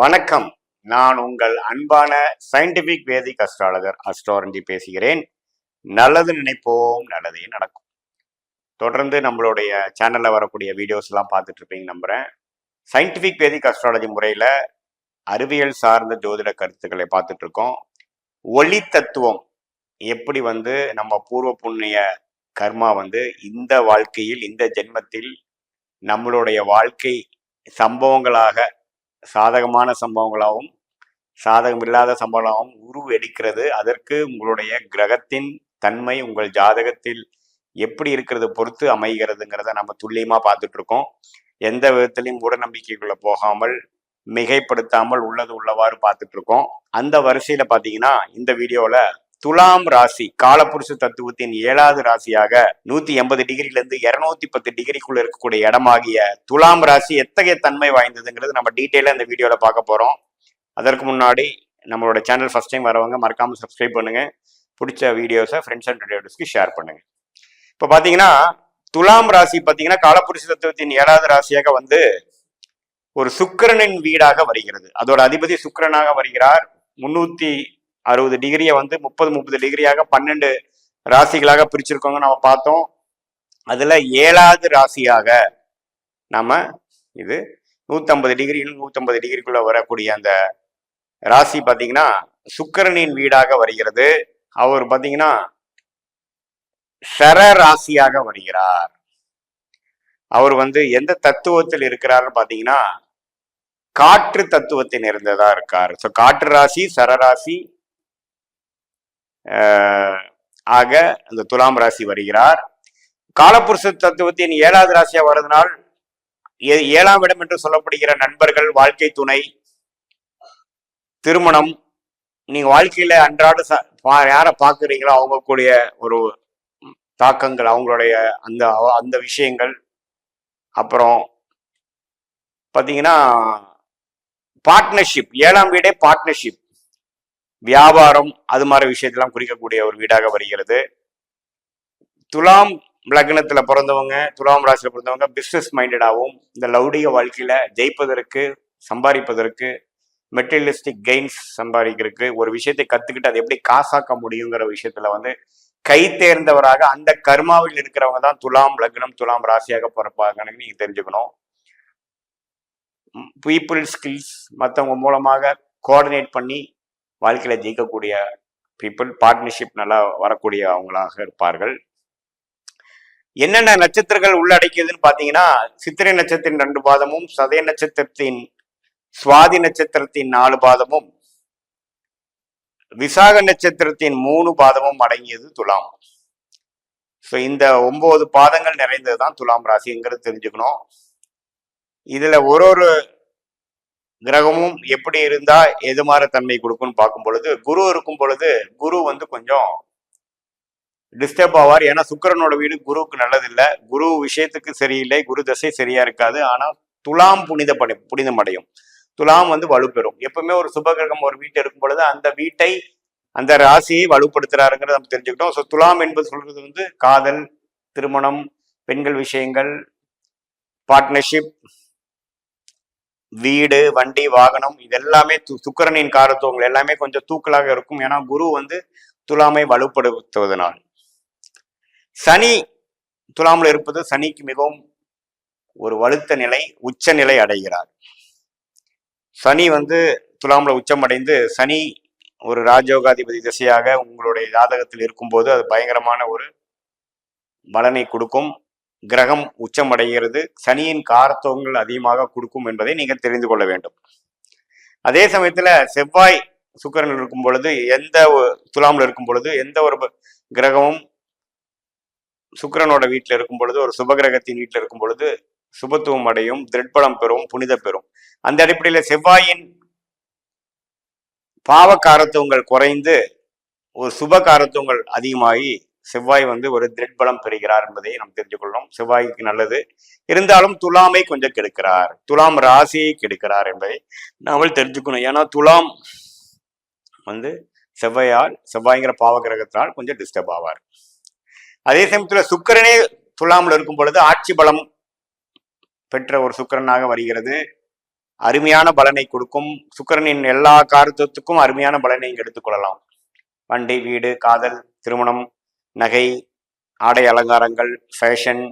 வணக்கம். நான் உங்கள் அன்பான சயின்டிபிக் வேதிக் அஸ்ட்ராலஜர் அஸ்ட்ராரஞ்சி பேசுகிறேன். நல்லது நினைப்போம் நல்லதே நடக்கும். தொடர்ந்து நம்மளுடைய சேனல்ல வரக்கூடிய வீடியோஸ் எல்லாம் பார்த்துட்டு இருப்பீங்க நம்புறேன். சயின்டிபிக் வேதிக் அஸ்ட்ராலஜி முறையில அறிவியல் சார்ந்த ஜோதிட கருத்துக்களை பார்த்துட்டு இருக்கோம். ஒளி தத்துவம் எப்படி வந்து நம்ம பூர்வ புண்ணிய கர்மா வந்து இந்த வாழ்க்கையில் இந்த ஜென்மத்தில் நம்மளுடைய வாழ்க்கை சம்பவங்களாக சாதகமான சம்பவங்களாகவும் சாதகம் இல்லாத சம்பவங்களாகவும் உருவெடுக்கிறது. அதற்கு உங்களுடைய கிரகத்தின் தன்மை உங்கள் ஜாதகத்தில் எப்படி இருக்கிறது பொறுத்து அமைகிறதுங்கிறத நம்ம துல்லியமாக பார்த்துட்டு இருக்கோம் எந்த விதத்திலையும் மூடநம்பிக்கைக்குள்ளே போகாமல் மிகைப்படுத்தாமல் உள்ளது உள்ளவாறு பார்த்துட்டு இருக்கோம் அந்த வரிசையில் பார்த்தீங்கன்னா இந்த வீடியோவில் துலாம் ராசி காலப்புருஷ தத்துவத்தின் ஏழாவது ராசியாக நூத்தி எண்பது டிகிரில இருந்து இருநூத்தி பத்து டிகிரிக்குள்ள இருக்கக்கூடிய இடமாகிய துலாம் ராசி எத்தகைய தன்மை வாய்ந்ததுங்கிறது நம்ம டீட்டெயிலாக இந்த வீடியோல பார்க்க போறோம். அதற்கு முன்னாடி நம்மளோட சேனல் ஃபர்ஸ்ட் டைம் வரவங்க மறக்காம சப்ஸ்கிரைப் பண்ணுங்க. பிடிச்ச வீடியோஸை ஃப்ரெண்ட்ஸ் அண்ட் ரிலேட்டிவ்ஸ்க்கு ஷேர் பண்ணுங்க. இப்போ பார்த்தீங்கன்னா துலாம் ராசி பார்த்தீங்கன்னா காலப்புருஷ தத்துவத்தின் ஏழாவது ராசியாக வந்து ஒரு சுக்கிரனின் வீடாக வருகிறது. அதோட அதிபதி சுக்கிரனாக வருகிறார். முன்னூத்தி அறுபது டிகிரியை வந்து முப்பது முப்பது டிகிரியாக பன்னெண்டு ராசிகளாக பிரிச்சிருக்கோங்க நம்ம பார்த்தோம். அதுல ஏழாவது ராசியாக நம்ம இது நூத்தம்பது டிகிரி நூத்தம்பது டிகிரிக்குள்ள வரக்கூடிய அந்த ராசி பாத்தீங்கன்னா சுக்கிரனின் வீடாக வருகிறது. அவர் பாத்தீங்கன்னா சர ராசியாக வருகிறார். அவர் வந்து எந்த தத்துவத்தில் இருக்கிறாருன்னு பாத்தீங்கன்னா காற்று தத்துவத்தை நிறைந்ததா இருக்கார். ஸோ காற்று ராசி சரராசி ஆக அந்த துலாம் ராசி வருகிறார். காலப்புருஷ தத்துவத்தின் ஏழாவது ராசியா வருவதனால் ஏழாம் இடம் என்று சொல்லப்படுகிற நண்பர்கள் வாழ்க்கை துணை திருமணம் நீங்க வாழ்க்கையில அன்றாட ச- பா- யாரை பார்க்குறீங்களோ அவங்க கூடிய ஒரு தாக்கங்கள் அவங்களுடைய அந்த அந்த விஷயங்கள். அப்புறம் பார்த்தீங்கன்னா பார்ட்னர்ஷிப் ஏழாம் வீடே பார்ட்னர்ஷிப் வியாபாரம் அது மாதிரி விஷயத்தெல்லாம் குறிக்கக்கூடிய ஒரு வீடாக வருகிறது. துலாம் லக்னத்துல பிறந்தவங்க துலாம் ராசியில பிறந்தவங்க பிஸ்னஸ் மைண்டடாகவும் இந்த லௌடிக வாழ்க்கையில ஜெயிப்பதற்கு சம்பாதிப்பதற்கு மெட்டீரியலிஸ்டிக் கெயின்ஸ் சம்பாதிக்கிறதுக்கு ஒரு விஷயத்தை கத்துக்கிட்டு அதை எப்படி காசாக்க முடியுங்கிற விஷயத்துல வந்து கை தேர்ந்தவராக அந்த கர்மாவில் இருக்கிறவங்க தான் துலாம் லக்னம் துலாம் ராசியாக பிறப்பாங்கன்னு நீங்க தெரிஞ்சுக்கணும். பீப்புள் ஸ்கில்ஸ் மற்றவங்க மூலமாக கோஆர்டினேட் பண்ணி வாழ்க்கையில ஜெயிக்கக்கூடிய பீப்புள் பார்ட்னர்ஷிப் நல்லா வரக்கூடிய அவங்களாக இருப்பார்கள். என்னென்ன நட்சத்திரங்கள் உள்ளடக்கியதுன்னு பார்த்தீங்கன்னா சித்திரை நட்சத்திரத்தின் ரெண்டு பாதமும் சதய நட்சத்திரத்தின் சுவாதி நட்சத்திரத்தின் நாலு பாதமும் விசாக நட்சத்திரத்தின் மூணு பாதமும் அடங்கியது துலாம். ஸோ இந்த ஒன்பது பாதங்கள் நிறைந்தது தான் துலாம் ராசிங்கிறது தெரிஞ்சுக்கணும். இதில் ஒரு ஒரு கிரகமும் எப்படி இருந்தா எது மாதிரி தன்மை கொடுக்கும்னு பார்க்கும் பொழுது குரு இருக்கும் பொழுது குரு வந்து கொஞ்சம் டிஸ்டர்ப் ஆவார். ஏன்னா சுக்கிரனோட வீடு குருவுக்கு நல்லதில்லை. குரு விஷயத்துக்கு சரியில்லை. குரு தசை சரியா இருக்காது. ஆனால் துலாம் புனித படை புனிதம் புனிதமடையும் துலாம் வந்து வலுப்பெறும். எப்பவுமே ஒரு சுபகிரகம் ஒரு வீட்டை இருக்கும் பொழுது அந்த வீட்டை அந்த ராசியை வலுப்படுத்துறாருங்கிறத நம்ம தெரிஞ்சுக்கிட்டோம். ஸோ துலாம் என்பது சொல்றது வந்து காதல் திருமணம் பெண்கள் விஷயங்கள் பார்ட்னர்ஷிப் வீடு வண்டி வாகனம் இது எல்லாமே து- காரத்துவங்கள் எல்லாமே கொஞ்சம் தூக்கலாக இருக்கும். ஏன்னா குரு வந்து துலாமை வலுப்படுத்துவதனால். சனி துலாமில் இருப்பது சனிக்கு மிகவும் ஒரு வலுத்த நிலை உச்ச நிலை அடைகிறார். சனி வந்து துலாமில் உச்சம் அடைந்து சனி ஒரு ராஜயோகாதிபதி திசையாக உங்களுடைய ஜாதகத்தில் இருக்கும்போது அது பயங்கரமான ஒரு பலனை கொடுக்கும். கிரகம் உச்சமடைகிறது. சனியின் காரத்துவங்கள் அதிகமாக கொடுக்கும் என்பதை நீங்கள் தெரிந்து கொள்ள வேண்டும். அதே சமயத்துல செவ்வாய் சுக்கிரன் இருக்கும் பொழுது எந்த ஒரு- இருக்கும் பொழுது எந்த ஒரு கிரகமும் சுக்கிரனோட வீட்டில் இருக்கும் பொழுது ஒரு சுபகிரகத்தின் வீட்டில் இருக்கும் பொழுது சுபத்துவம் அடையும் திருட்பலம் பெறும் புனித பெறும். அந்த அடிப்படையில் செவ்வாயின் பாவக்காரத்துவங்கள் குறைந்து ஒரு சுப காரத்துவங்கள் அதிகமாகி செவ்வாய் வந்து ஒரு திட்பலம் பெறுகிறார் என்பதை நாம் தெரிஞ்சு செவ்வாய்க்கு நல்லது. இருந்தாலும் துலாமை கொஞ்சம் கெடுக்கிறார். துலாம் ராசியை கெடுக்கிறார் என்பதை நாமல் தெரிஞ்சுக்கணும். ஏன்னா துலாம் வந்து செவ்வாயால் செவ்வாய்ங்கிற பாவ கிரகத்தினால் கொஞ்சம் டிஸ்டர்ப் ஆவார். அதே சமயத்தில் சுக்கிரனே துலாமில் இருக்கும் பொழுது ஆட்சி பலம் பெற்ற ஒரு சுக்கரனாக வருகிறது. அருமையான பலனை கொடுக்கும். சுக்கரனின் எல்லா காரத்துவத்துக்கும் அருமையான பலனை எடுத்துக்கொள்ளலாம் வண்டி வீடு காதல் திருமணம் நகை ஆடை அலங்காரங்கள் ஃபேஷன்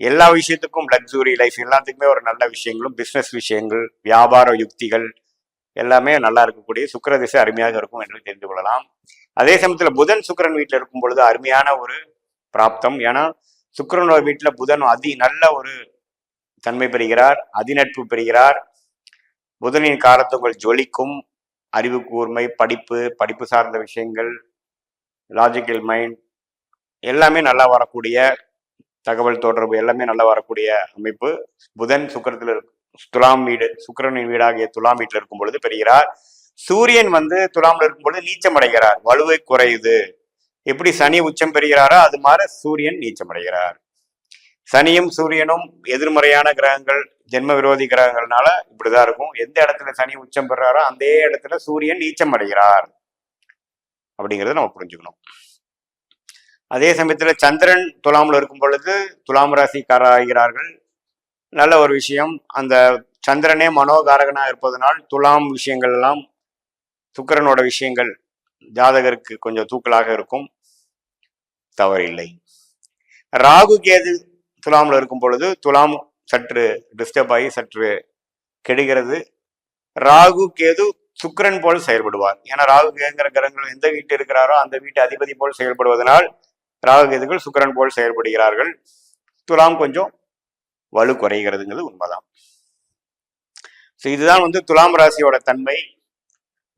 எல்லா விஷயத்துக்கும் லக்ஸுரி லைஃப் எல்லாத்துக்குமே ஒரு நல்ல விஷயங்களும் பிஸ்னஸ் விஷயங்கள் வியாபார யுக்திகள் எல்லாமே நல்லா இருக்கக்கூடிய சுக்கர திசை அருமையாக இருக்கும் என்று தெரிந்து கொள்ளலாம். அதே சமயத்தில் புதன் சுக்கரன் வீட்டில் இருக்கும் பொழுது அருமையான ஒரு பிராப்தம். ஏன்னா சுக்கரனோட வீட்டில் புதன் அதி நல்ல ஒரு தன்மை பெறுகிறார் அதிநட்பு பெறுகிறார். புதனின் காரத்துவங்கள் ஜொலிக்கும் அறிவு கூர்மை படிப்பு படிப்பு சார்ந்த விஷயங்கள் லாஜிக்கல் மைண்ட் எல்லாமே நல்லா வரக்கூடிய தகவல் தொடர்பு எல்லாமே நல்லா வரக்கூடிய அமைப்பு. புதன் சுக்கிரத்தில் இருக்கு துலாம் வீடு சுக்கரனின் வீடாகிய துலாம் வீட்டில் இருக்கும் பொழுது பெறுகிறார். சூரியன் வந்து துலாம்ல இருக்கும் பொழுது நீச்சம் அடைகிறார். வலுவை குறையுது. எப்படி சனி உச்சம் பெறுகிறாரோ அது மாதிரி சூரியன் நீச்சம் அடைகிறார். சனியும் சூரியனும் எதிர்மறையான கிரகங்கள் ஜென்ம விரோதி கிரகங்கள்னால இப்படிதான் இருக்கும். எந்த இடத்துல சனி உச்சம் பெறாரோ அந்த இடத்துல சூரியன் நீச்சம் அடைகிறார். அப்படிங்கிறத நம்ம புரிஞ்சுக்கணும். அதே சமயத்துல சந்திரன் துலாமில் இருக்கும் பொழுது துலாம் ராசிக்காராகிறார்கள். நல்ல ஒரு விஷயம். அந்த சந்திரனே மனோகாரகனா இருப்பதனால் துலாம் விஷயங்கள் எல்லாம் சுக்கரனோட விஷயங்கள் ஜாதகருக்கு கொஞ்சம் தூக்கலாக இருக்கும். தவறில்லை. ராகு கேது துலாமில் இருக்கும் பொழுது துலாம் சற்று டிஸ்டர்ப் ஆகி சற்று கெடுகிறது. ராகு கேது சுக்கிரன் போல் செயல்படுவார். ஏன்னா ராகு கேதுங்கிற கிரகங்கள் எந்த வீட்டு இருக்கிறாரோ அந்த வீட்டு அதிபதி போல் செயல்படுவதனால் ராகு கேதுகள் சுக்கிரன் போல் செயல்படுகிறார்கள். துலாம் கொஞ்சம் வலு குறைகிறதுங்கிறது உண்மைதான். ஸோ இதுதான் வந்து துலாம் ராசியோட தன்மை.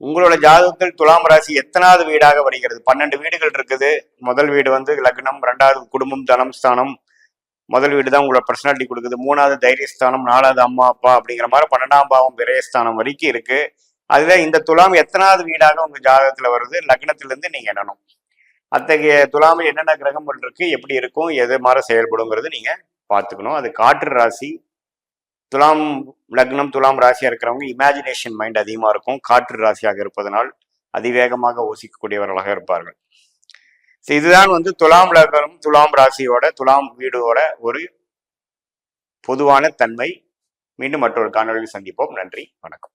உங்களோட ஜாதகத்தில் துலாம் ராசி எத்தனாவது வீடாக வருகிறது? பன்னெண்டு வீடுகள் இருக்குது. முதல் வீடு வந்து லக்னம் ரெண்டாவது குடும்பம் தனம் ஸ்தானம் முதல் வீடு தான் உங்களோட பர்சனாலிட்டி கொடுக்குது. மூணாவது தைரியஸ்தானம் நாலாவது அம்மா அப்பா அப்படிங்கிற மாதிரி பன்னெண்டாம் பாவம் விரயஸ்தானம் வரைக்கும் இருக்கு. அதுல இந்த துலாம் எத்தனாவது வீடாக உங்க ஜாதகத்துல வருது? லக்னத்திலிருந்து நீங்க எண்ணணும். அத்தகைய துலாமில் என்னென்ன கிரகங்கள் இருக்கு எப்படி இருக்கும்? எது மாதிரி செயல்படுங்கிறது நீங்க பார்த்துக்கணும். அது காற்று ராசி. துலாம் லக்னம் துலாம் ராசியாக இருக்கிறவங்க இமேஜினேஷன் மைண்ட் அதிகமாக இருக்கும். காற்று ராசியாக இருப்பதனால் அதிவேகமாக யோசிக்கக்கூடியவர்களாக இருப்பார்கள். இதுதான் வந்து துலாம் லக்னம் துலாம் ராசியோட துலாம் வீடோட ஒரு பொதுவான தன்மை. மீண்டும் மற்றொரு காணொலியில் சந்திப்போம். நன்றி. வணக்கம்.